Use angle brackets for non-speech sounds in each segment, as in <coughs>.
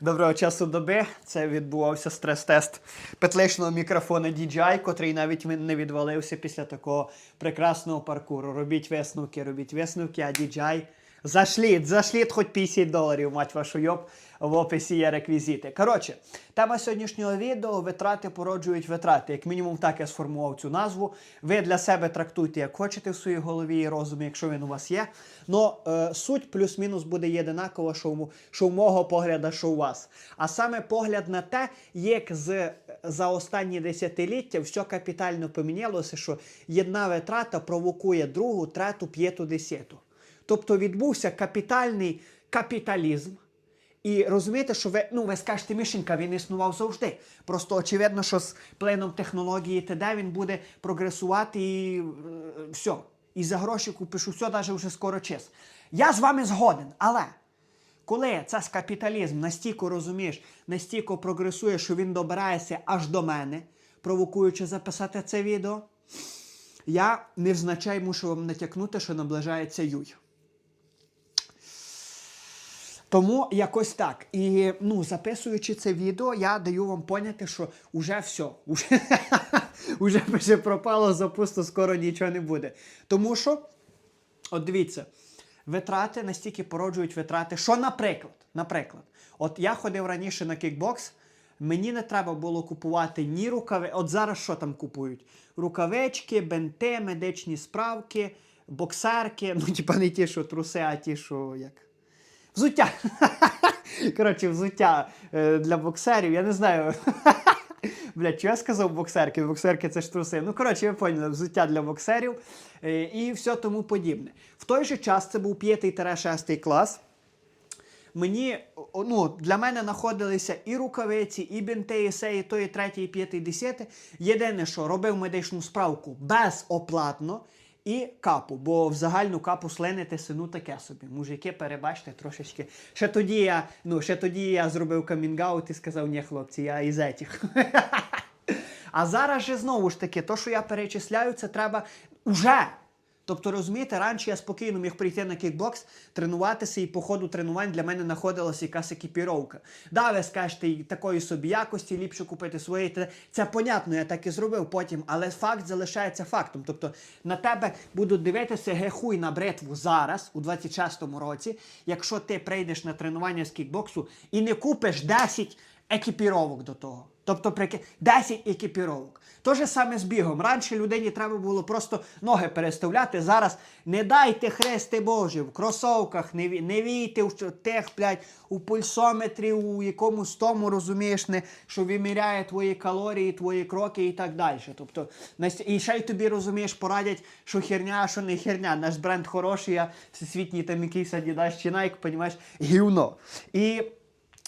Доброго часу доби. Це відбувався стрес-тест петличного мікрофона DJI, котрий навіть не відвалився після такого прекрасного паркуру. Робіть висновки, робіть висновки, а DJI зашліт, зашліт хоч 50 доларів, мать вашу йоп, в описі є реквізити. Коротше, тема сьогоднішнього відео витрати породжують витрати. Як мінімум, так я сформував цю назву. Ви для себе трактуйте, як хочете в своїй голові і розумі, якщо він у вас є. Но е, суть плюс-мінус буде єдинакова, що у, що у мого погляду, що у вас. А саме погляд на те, як з, за останні десятиліття все капітально помінялося, що одна витрата провокує другу, трету, п'яту, десяту. Тобто відбувся капітальний капіталізм. І розумієте, що ви, ну, ви скажете, Мішенька, він існував завжди. Просто очевидно, що з плином технології т.д. він буде прогресувати і е, все. І за гроші купиш усе, навіть вже скоро час. Я з вами згоден, але коли це з капіталізм настільки розумієш, настільки прогресує, що він добирається аж до мене, провокуючи записати це відео, я невзначай мушу вам натякнути, що наближається Юй. Тому якось так. І ну, записуючи це відео, я даю вам поняти, що уже все. <laughs> Уже вже пропало запусто, скоро нічого не буде. Тому що, от дивіться, витрати настільки породжують витрати. Що, наприклад, наприклад, от я ходив раніше на кікбокс, мені не треба було купувати ні рукави. От зараз що там купують? Рукавички, бенти, медичні справки, боксерки. <laughs> Ну, типа не ті, що труси, а ті, що як. Взуття. <laughs> Коротше, взуття е, для боксерів. Я не знаю. <laughs> Блядь, що я сказав боксерки? Боксерки це ж труси. Ну, коротше, ви поняли, взуття для боксерів е, і все тому подібне. В той же час це був 5-6 клас. Мені, ну, для мене знаходилися і рукавиці, і бінти, і се, і п'яте, і десяте. Єдине, що робив медичну справку безоплатно і капу, бо в загальну капу слинити сину таке собі. Мужики, перебачте трошечки. Ще тоді я, ну, ще тоді я зробив камінгаут і сказав, ні, хлопці, я із етіх. <laughs> А зараз же знову ж таки, то, що я перечисляю, це треба уже. Тобто, розумієте, раніше я спокійно міг прийти на кікбокс, тренуватися, і по ходу тренувань для мене знаходилася якась екіпіровка. Да, ви скажете, такої собі якості ліпше купити свої. Це, це понятно, я так і зробив потім, але факт залишається фактом. Тобто на тебе будуть дивитися гехуй на бритву зараз, у 26-му році, якщо ти прийдеш на тренування з кікбоксу і не купиш 10 екіпіровок до того. Тобто прики- 10 екіпіровок. То же саме з бігом. Раніше людині треба було просто ноги переставляти. Зараз не дайте хрести Божі в кросовках, не, не війте в тих, блядь, у пульсометрі, у якомусь тому, розумієш, не, що виміряє твої калорії, твої кроки і так далі. Тобто, і ще й тобі розумієш, порадять, що херня, що не херня. Наш бренд хороший, а всесвітній там якийсь Adidas чи Nike, понімаєш, гівно. І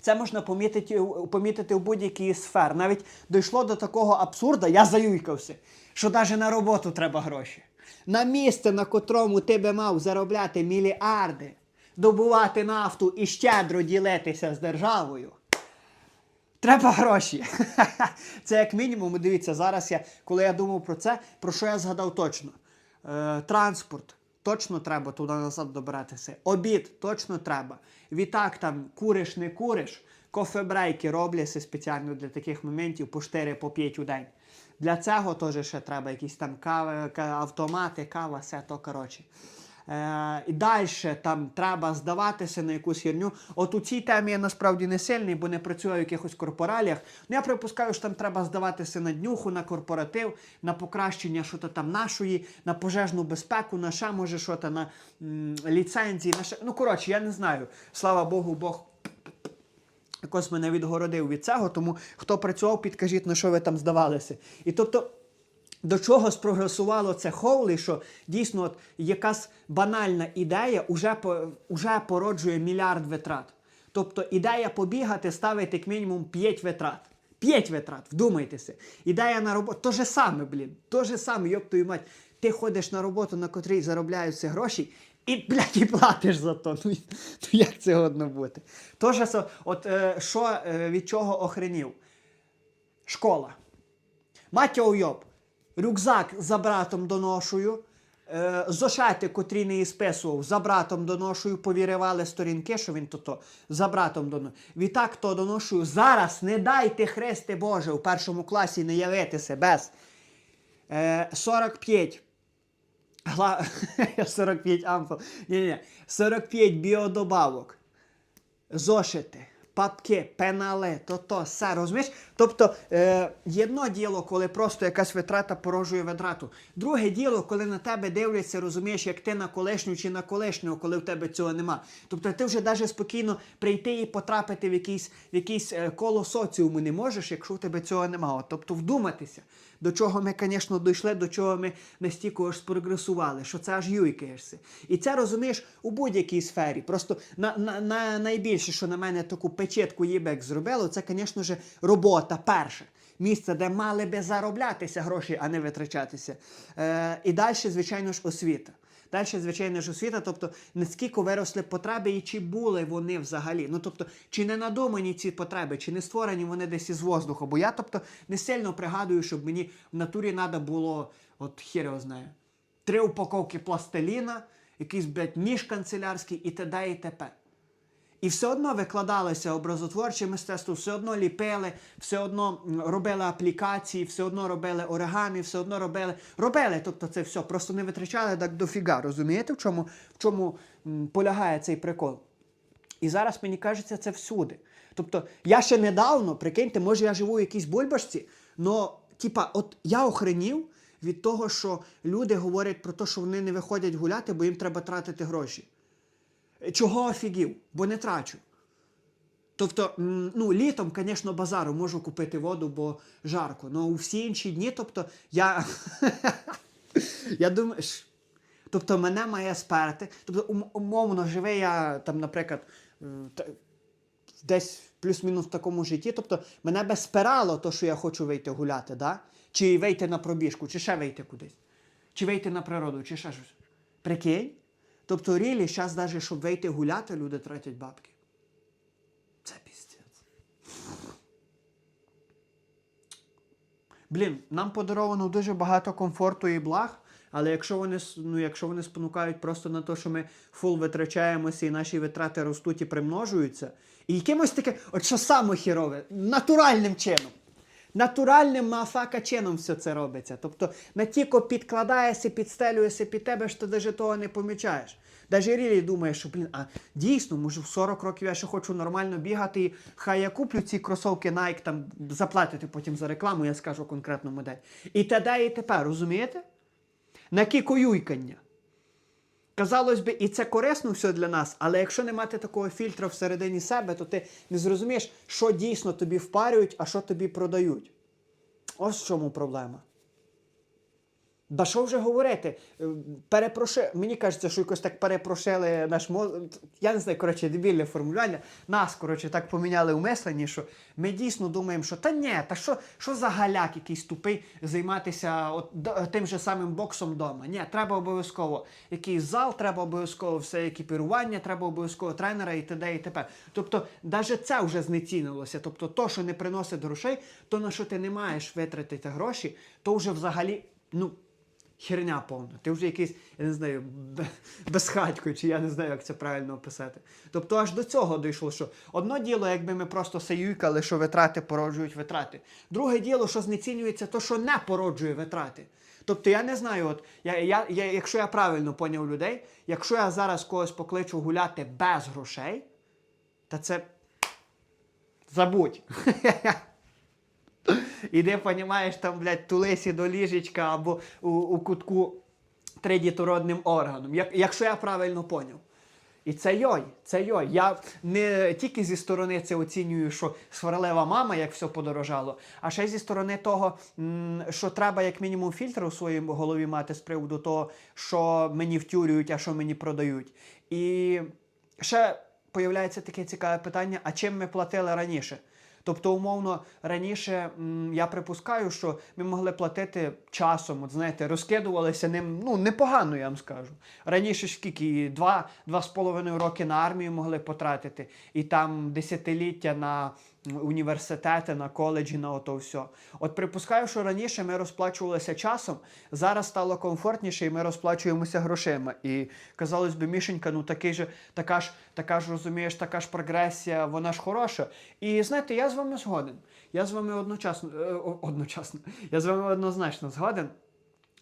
це можна помітити, помітити в будь-якій сфері. Навіть дійшло до такого абсурда, я заюйкався, що навіть на роботу треба гроші. На місце, на котрому ти би мав заробляти мільярди, добувати нафту і щедро ділитися з державою. Треба гроші. <laughs> Це як мінімум, дивіться, зараз я, коли я думав про це, про що я згадав точно? Е, транспорт. Точно треба туди назад добиратися. Обід точно треба. Відтак там куриш, не куриш. Кофебрейки робляться спеціально для таких моментів по 4 по 5 у день. Для цього теж ще треба якісь там кави, автомати, кава, все то коротше. Е, і далі там треба здаватися на якусь херню. От у цій темі я насправді не сильний, бо не працюю в якихось корпораліях. Ну я припускаю, що там треба здаватися на днюху, на корпоратив, на покращення що то там нашої, на пожежну безпеку, на ще може що то на м, ліцензії, на ще. Ну коротше, я не знаю. Слава Богу, Бог якось мене відгородив від цього, тому хто працював, підкажіть, на що ви там здавалися. І тобто. До чого спрогресувало це Хоулі, що дійсно от якась банальна ідея по, уже породжує мільярд витрат. Тобто ідея побігати ставить як мінімум 5 витрат. 5 витрат, вдумайтеся. Ідея на роботу. То же саме, блін. То же саме, йоп твою мать. Ти ходиш на роботу, на котрій заробляються гроші, і, блядь, і платиш за то. Ну, ну як це годно бути? То же, со- от е, що е, від чого охренів? Школа. Мать його йоб. Рюкзак за братом доношую. Е, зошати, котрі не ісписував, за братом доношую, повіривали сторінки, що він то-то, за братом доношую. Відтак то доношую. Зараз не дайте, Христе Боже, у першому класі не явитися без. Е, 45. 45 амфор. Ні-ні. 45 біодобавок. Зошити, папки, пенали, то-то, все, розумієш? Тобто е, єдно діло, коли просто якась витрата порожує витрату. Друге діло, коли на тебе дивляться, розумієш, як ти на колишню чи на колишнього, коли в тебе цього нема. Тобто ти вже навіть спокійно прийти і потрапити в якийсь, в якийсь е, коло соціуму не можеш, якщо в тебе цього нема. Тобто вдуматися, до чого ми, звісно, дійшли, до чого ми настільки аж спрогресували, що це аж юйкаєшся. І це розумієш у будь-якій сфері. Просто на, на, на найбільше, що на мене таку печетку їбек зробило, це, звісно робота перша. Місце, де мали би зароблятися гроші, а не витрачатися. Е, і далі, звичайно ж, освіта. Далі, звичайно ж, освіта, тобто наскільки виросли потреби і чи були вони взагалі. Ну тобто, чи не надумані ці потреби, чи не створені вони десь із воздуху. Бо я тобто не сильно пригадую, щоб мені в натурі треба було, от хір його знає, три упаковки пластиліна, якийсь, блядь, ніж канцелярський і т.д. і т.п. І все одно викладалося образотворче мистецтво, все одно ліпили, все одно робили аплікації, все одно робили оригамі, все одно робили. Робили, тобто це все, просто не витрачали так дофіга. Розумієте, в чому, в чому полягає цей прикол? І зараз мені кажеться, це всюди. Тобто, я ще недавно, прикиньте, може я живу в якійсь бульбашці, але, типа, от я охренів від того, що люди говорять про те, що вони не виходять гуляти, бо їм треба тратити гроші. Чого офігів? Бо не трачу. Тобто, ну, літом, звісно, базару можу купити воду, бо жарко. але у всі інші дні, тобто, я. <laughs> я думаю. Тобто мене має сперти. Тобто, ум- умовно, живе я там, наприклад, десь плюс-мінус в такому житті. Тобто, мене би спирало то, що я хочу вийти гуляти, да? чи вийти на пробіжку, чи ще вийти кудись, чи вийти на природу, чи ще щось. Прикинь? Тобто, рілі, зараз навіть, щоб вийти гуляти, люди тратять бабки. Це піздець. Блін, нам подаровано дуже багато комфорту і благ, але якщо вони, ну, якщо вони спонукають просто на те, що ми фул витрачаємося і наші витрати ростуть і примножуються, і якимось таке, от що саме хірове, натуральним чином. Натуральним мафака чином все це робиться. Тобто натільки підкладаєшся, підстелюєшся під тебе, що ти навіть того не помічаєш. Даже Рілі думає, що блін, а дійсно, може в 40 років я ще хочу нормально бігати, і хай я куплю ці кросовки Nike, там заплатити потім за рекламу, я скажу конкретну модель. І т.д. і тепер, розумієте? На кікоюйкання. Казалось би, і це корисно все для нас, але якщо не мати такого фільтра всередині себе, то ти не зрозумієш, що дійсно тобі впарюють, а що тобі продають. Ось в чому проблема. Да що вже говорити? Е, Перепроши... Мені кажеться, що якось так перепрошили наш мозок. Я не знаю, коротше, дебільне формулювання. Нас, коротше, так поміняли у мисленні, що ми дійсно думаємо, що та ні, та що, що за галяк якийсь тупий займатися от, тим же самим боксом вдома. Ні, треба обов'язково якийсь зал, треба обов'язково все екіпірування, треба обов'язково тренера і т.д. і т.п. Тобто, навіть це вже знецінилося. Тобто, то, що не приносить грошей, то на що ти не маєш витратити гроші, то вже взагалі, ну. Херня повна. Ти вже якийсь, я не знаю, бе- безхатько, чи я не знаю, як це правильно описати. Тобто аж до цього дійшло, що одно діло, якби ми просто саюйкали, що витрати породжують витрати. Друге діло, що знецінюється то, що не породжує витрати. Тобто я не знаю, от я, я, я, якщо я правильно поняв людей, якщо я зараз когось покличу гуляти без грошей, та це забудь. <laughs> <laughs> Іди, понімаєш, там, блядь, тулесі до ліжечка або у, у кутку тредітородним органом. Як, якщо я правильно поняв. І це йой, це йой. Я не тільки зі сторони це оцінюю, що сварлива мама, як все подорожало, а ще зі сторони того, що треба як мінімум фільтр у своїй голові мати з приводу того, що мені втюрюють, а що мені продають. І ще появляється таке цікаве питання: а чим ми платили раніше? Тобто, умовно, раніше м, я припускаю, що ми могли платити часом, от знаєте, розкидувалися ним ну, непогано, я вам скажу. Раніше скільки два, два з половиною роки на армію могли потратити, і там десятиліття на університети, на коледжі, на ото все. От припускаю, що раніше ми розплачувалися часом, зараз стало комфортніше, і ми розплачуємося грошима. І казалось би, Мішенька, ну такий же, така ж, така ж розумієш, така ж прогресія, вона ж хороша. І знаєте, я з вами згоден. Я з вами одночасно, е, одночасно, я з вами однозначно згоден.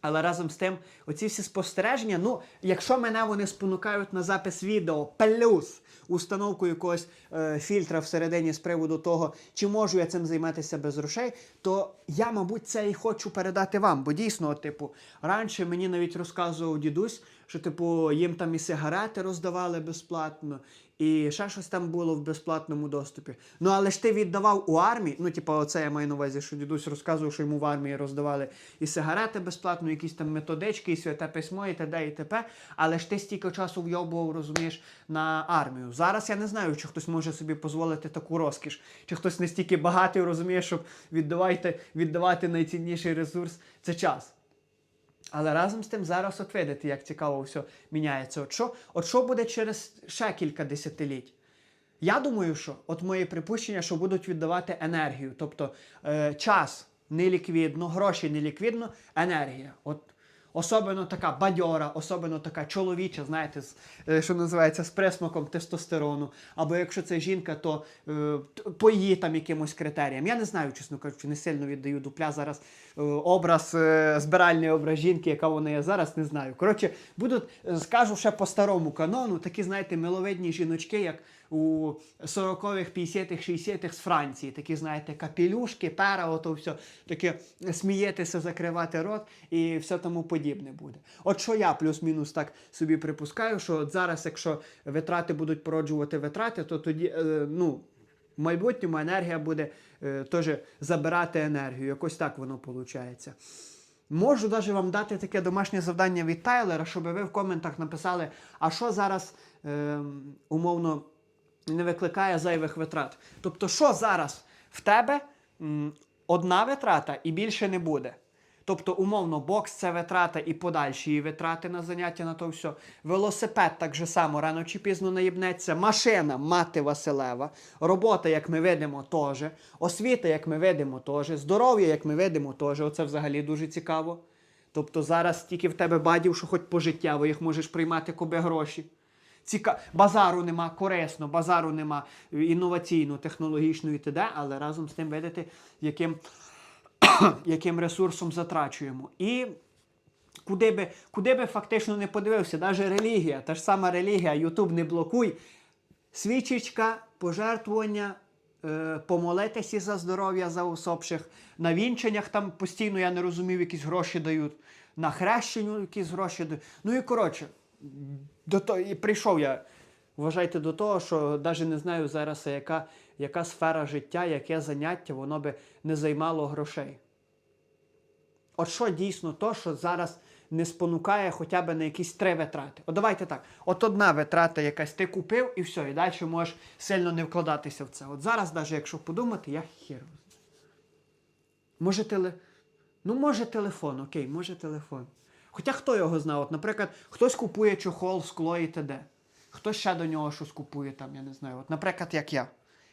Але разом з тим, оці всі спостереження, ну, якщо мене вони спонукають на запис відео, плюс установку якогось е, фільтра всередині з приводу того, чи можу я цим займатися без грошей, то я, мабуть, це і хочу передати вам. Бо дійсно, типу, раніше мені навіть розказував дідусь, що типу їм там і сигарети роздавали безплатно, і ще щось там було в безплатному доступі. Ну але ж ти віддавав у армії. Ну, типу, оце я маю на увазі, що дідусь розказував, що йому в армії роздавали і сигарети безплатно, якісь там методички, і святе письмо, і т.д. і т.п. Але ж ти стільки часу вйобував, розумієш, на армію. Зараз я не знаю, чи хтось може собі дозволити таку розкіш, чи хтось настільки багатий, розуміє, щоб віддавати, віддавати найцінніший ресурс це час. Але разом з тим зараз от видите, як цікаво все міняється. От що, от що буде через ще кілька десятиліть? Я думаю, що от мої припущення, що будуть віддавати енергію. Тобто е, час неліквідно, гроші неліквідно, енергія. От особливо така бадьора, особливо така чоловіча, знаєте, е, що називається з присмаком тестостерону. Або якщо це жінка, то е, по її там якимось критеріям. Я не знаю, чесно кажучи, не сильно віддаю дупля зараз е, образ, збиральний образ жінки, яка вона є зараз, не знаю. Коротше, будуть, скажу ще по старому канону, такі, знаєте, миловидні жіночки, як у 40-х, 50-х, 60-х з Франції. Такі, знаєте, капелюшки, пера, ото все, таке смієтеся, закривати рот і все тому подібне буде. От що я плюс-мінус так собі припускаю, що от зараз, якщо витрати будуть породжувати витрати, то тоді, е, ну. В майбутньому енергія буде е, теж забирати енергію. Якось так воно виходить. Можу навіть вам дати таке домашнє завдання від Тайлера, щоб ви в коментах написали, а що зараз е, умовно не викликає зайвих витрат. Тобто, що зараз в тебе одна витрата і більше не буде. Тобто, умовно, бокс це витрата і подальші її витрати на заняття на то все. Велосипед так же само рано чи пізно наїбнеться. Машина мати Василева. Робота, як ми видимо, теж. Освіта, як ми видимо, теж. Здоров'я, як ми видимо, теж. Оце взагалі дуже цікаво. Тобто зараз тільки в тебе бадів, що хоч пожиттєво їх можеш приймати коби гроші. Ціка... Базару нема корисно, базару нема інноваційно, технологічно і т.д., але разом з тим видите, яким, <coughs> яким ресурсом затрачуємо. І куди би, куди би фактично не подивився, навіть релігія, та ж сама релігія, Ютуб не блокуй. Свічечка, пожертвування, е, помолитися за здоров'я за усопших. На вінченнях там постійно, я не розумів, якісь гроші дають. На хрещенню якісь гроші дають. Ну і коротше, до того, і прийшов я, вважайте, до того, що навіть не знаю зараз, яка, яка сфера життя, яке заняття, воно би не займало грошей. От що дійсно то, що зараз не спонукає хоча б на якісь три витрати. От давайте так. От одна витрата якась ти купив і все, і далі можеш сильно не вкладатися в це. От зараз, навіть якщо подумати, я знаю. Може теле... Ну, може телефон, окей, може телефон. Хоча хто його знає? От, наприклад, хтось купує чохол, скло і т.д. Хтось ще до нього щось купує там, я не знаю. От, наприклад, як я.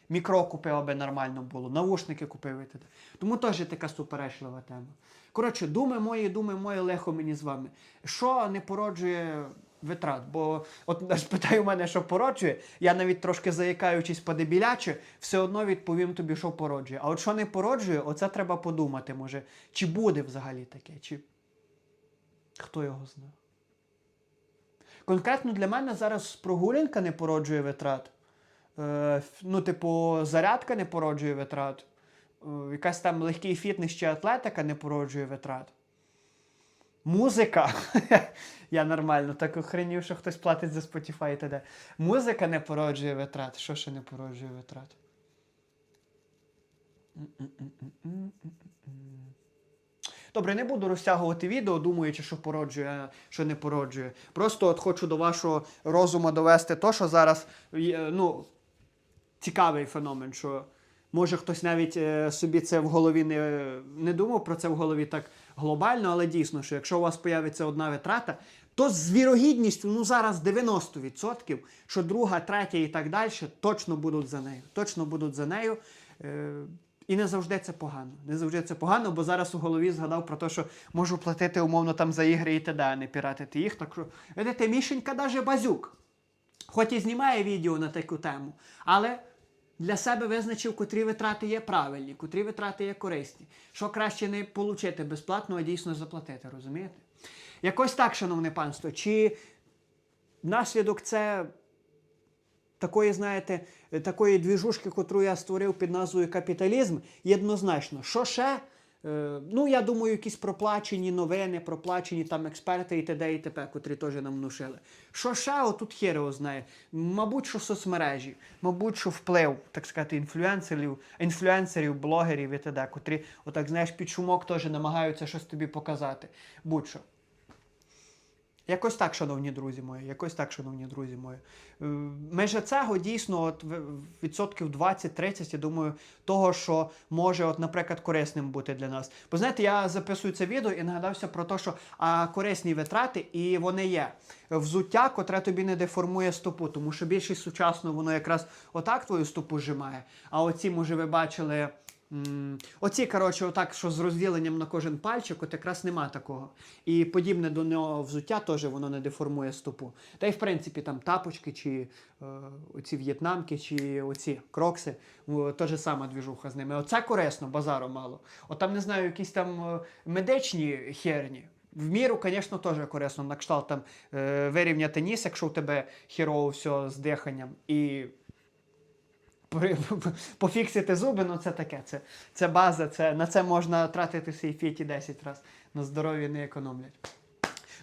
Мікро купив, аби нормально було, навушники купив і т.д. Тому теж така суперечлива тема. Коротше, думи мої, думи мої, легко мені з вами. Що не породжує витрат? Бо от питаю мене, що породжує, я навіть трошки заякаючись подебіляче, все одно відповім тобі, що породжує. А от що не породжує, оце треба подумати, може, чи буде взагалі таке, чи хто його знає. Конкретно для мене зараз прогулянка не породжує витрат. Е, ну, типу, зарядка не породжує витрат. Е, якась там легкий фітнес чи атлетика не породжує витрат. Музика. <laughs> Я нормально так охренів, що хтось платить за Spotify і т.д. Музика не породжує витрат. Що ще не породжує витрат? Добре, не буду розтягувати відео, думаючи, що породжує, що не породжує. Просто от хочу до вашого розуму довести то, що зараз ну, цікавий феномен, що може хтось навіть е, собі це в голові не, не думав про це в голові так глобально, але дійсно, що якщо у вас появиться одна витрата, то з вірогідністю, ну зараз 90%, що друга, третя і так далі точно будуть за нею. Точно будуть за нею. І не завжди це погано. Не завжди це погано, бо зараз у голові згадав про те, що можу платити умовно там за ігри і т.д., а не піратити їх. Так що, видите, Мішенька даже базюк. Хоч і знімає відео на таку тему, але для себе визначив, котрі витрати є правильні, котрі витрати є корисні. Що краще не отримати безплатно, а дійсно заплатити, розумієте? Якось так, шановне панство, чи наслідок це такої, знаєте, е, такої двіжушки, котру я створив під назвою капіталізм, єднозначно. Що ще? Е, Ну, я думаю, якісь проплачені новини, проплачені там експерти і т.д. і т.п., котрі теж нам внушили. Що ще отут його знає? Мабуть, що соцмережі, мабуть, що вплив, так сказати, інфлюенсерів, інфлюенсерів, блогерів і т.д., котрі, отак, знаєш, під шумок теж намагаються щось тобі показати. Будь-що. Якось так, шановні друзі мої, якось так, шановні друзі мої. Е, Межа цього дійсно от, відсотків 20-30, я думаю, того, що може, от, наприклад, корисним бути для нас. Бо знаєте, я записую це відео і нагадався про те, що а, корисні витрати, і вони є. Взуття, котре тобі не деформує стопу, тому що більшість сучасно воно якраз отак твою стопу зжимає. А оці, може, ви бачили. Оці, коротше, отак, що з розділенням на кожен пальчик, от якраз нема такого. І подібне до нього взуття теж воно не деформує стопу. Та й в принципі там тапочки, чи е, оці в'єтнамки, чи оці крокси, то же сама двіжуха з ними. Оце корисно, базару мало. От там, не знаю, якісь там е, медичні херні. В міру, звісно, теж корисно. На кшталт там е, вирівняти ніс, якщо у тебе хірово все з диханням. І пофіксити зуби, ну це таке. Це, це база, це, на це можна тратити свій фіті 10 разів. На здоров'я не економлять.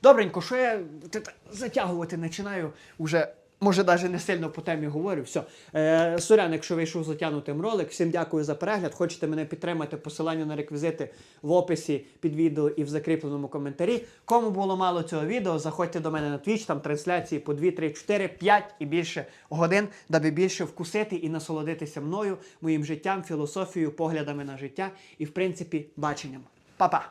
Добренько, що я затягувати починаю уже. Може, навіть не сильно по темі говорю. Все. Е, сорян, якщо вийшов затягнутим ролик. Всім дякую за перегляд. Хочете мене підтримати, посилання на реквізити в описі під відео і в закріпленому коментарі. Кому було мало цього відео, заходьте до мене на Twitch, там трансляції по 2, 3, 4, 5 і більше годин, даби більше вкусити і насолодитися мною, моїм життям, філософією, поглядами на життя і, в принципі, баченням. Па-па!